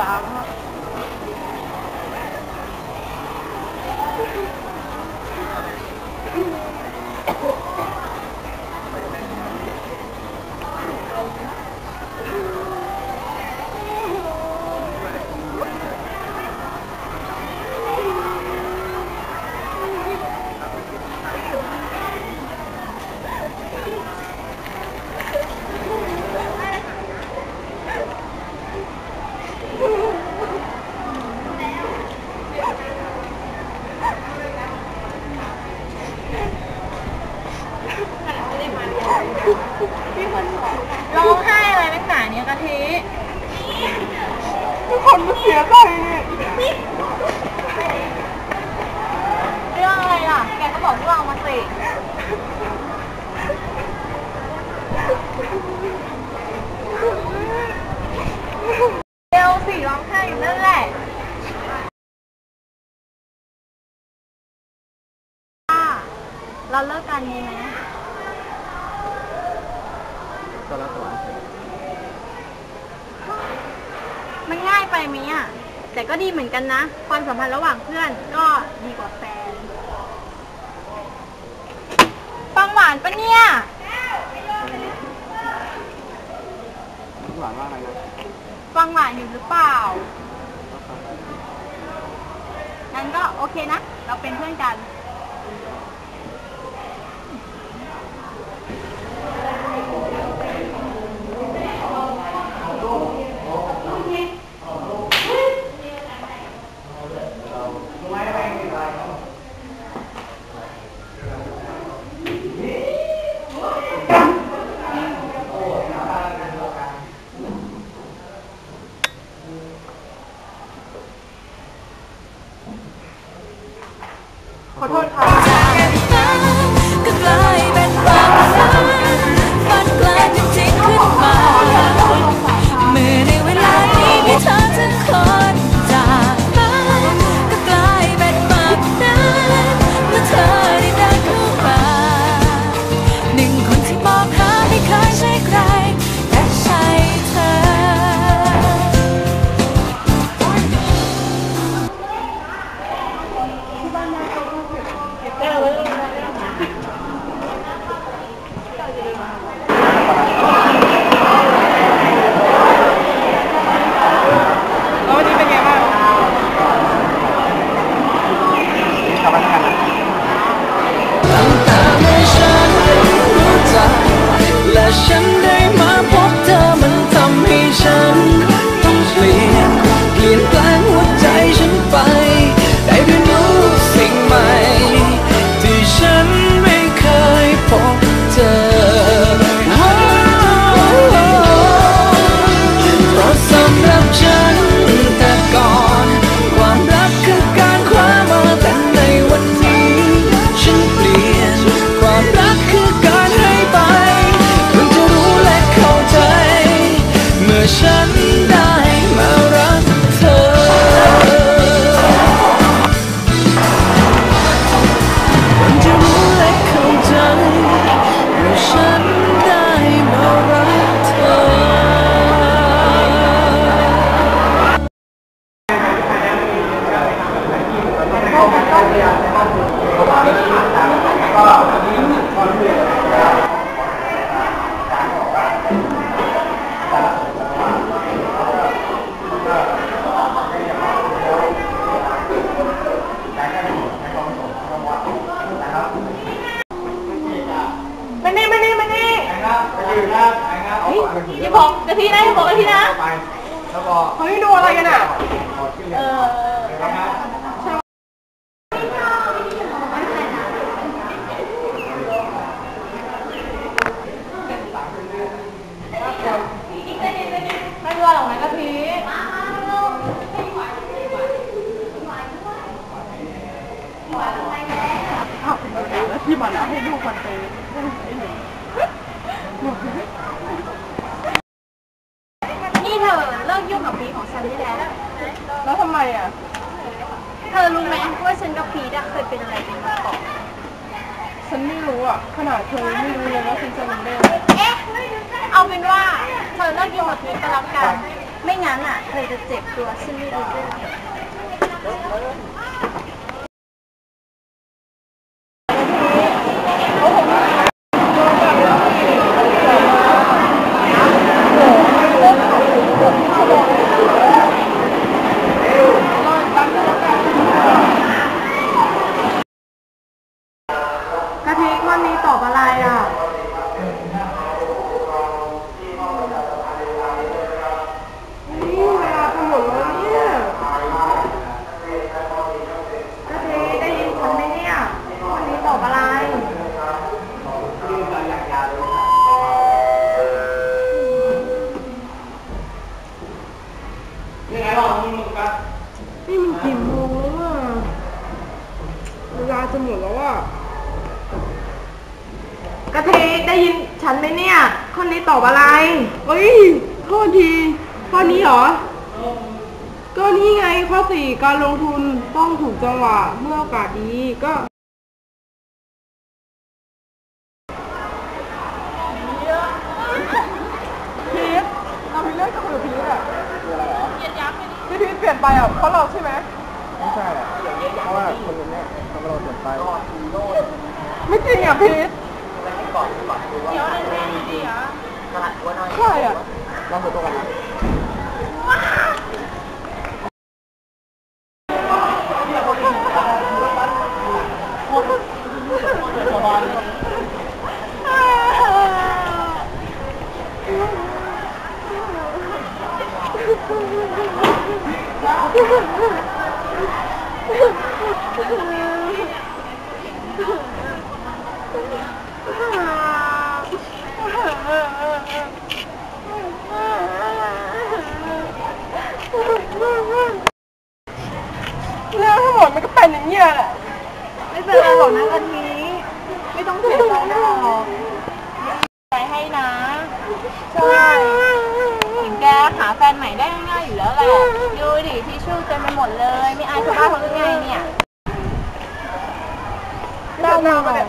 ร้ ยใจเรื่องอะไรล่ะ แกก็บอกพวกเรามาสิ เร็วสิร้องไห้อยู่นั่นแหละอะเราเลิกกันดีไหม ก็แล้วแต่ว่านง่าย ไปไหมอะแต่ก็ดีเหมือนกันนะ ความสัมพันธ์ระหว่างเพื่อนก็ดีกว่าแฟนฟังหวานปะเนี่ย หวานว่าอะไรนะฟังหวานอยู่หรือเปล่า งั้นก็โอเคนะ เราเป็นเพื่อนกัน ขอโทษค่ะ ฉันได้มาพบเธอมันทำให้ฉัน อย่าบอกกะทินะอย่าบอกกะทินะ ไป แล้วก็ เฮ้ยดูอะไรกันอะขอชื่อเอเรียนอ นะครับ ไม่รู้หรอกนะกะทิ อ้าวแล้วที่มันเอาให้ลูกมันไปเล่นไอ้หนู นี่เธอเลิกยุ่งกับพีของฉันได้แล้ว แล้วทำไมอะ เธอรู้ไหมว่าฉันกับพีทอะเคยเป็นอะไรกันมาก่อน ฉันไม่รู้อะ ขนาดเธอไม่รู้เลยว่าฉันจะรู้ได้ไงเอ๊ะ เอาเป็นว่า เธอเลิกยุ่งกับพีทก็แล้วกัน ไม่งั้นอะ เธอจะเจ็บตัวฉันไม่รู้เรื่อ ยังไงบ้างมึงกันนี่มันกี่โมงแล้วอะเวลาจะหมดแล้วอะกะทิได้ยินฉันไหมเนี่ยข้อนี้ตอบอะไรเอ้ยโทษทีข้อนี้เหรอ ก็นี่ไงข้อสี่การลงทุนต้องถูกจังหวะเมื่อโอกาสดีก็ พีทเรามีเรื่องจะคุยกับพีทอะพี่พีท เปลี่ยนไปอะเพราะเราใช่ไหมไม่ใช่แหละเพราะว่าคนคนนี้ทำให้เราเปลี่ยนไปไม่จริงอะพีทใช่อะลองดูตัวกันนะ เรื่องทั้งหมดมันก็เป็นอย่างเงี้ยแหละไม่เป็นไรหรอกนะกะทิไม่ต้องเสียใจหรอกใจให้นะ ใช่ เห็นแกหาแฟนใหม่ได้ง่ายๆอยู่แล้วแหละดูดิทิชชู่เต็มไปหมดเลย ไม่อายชาวบ้านเขาหรือไงเนี่ย เจ้ามาเนี่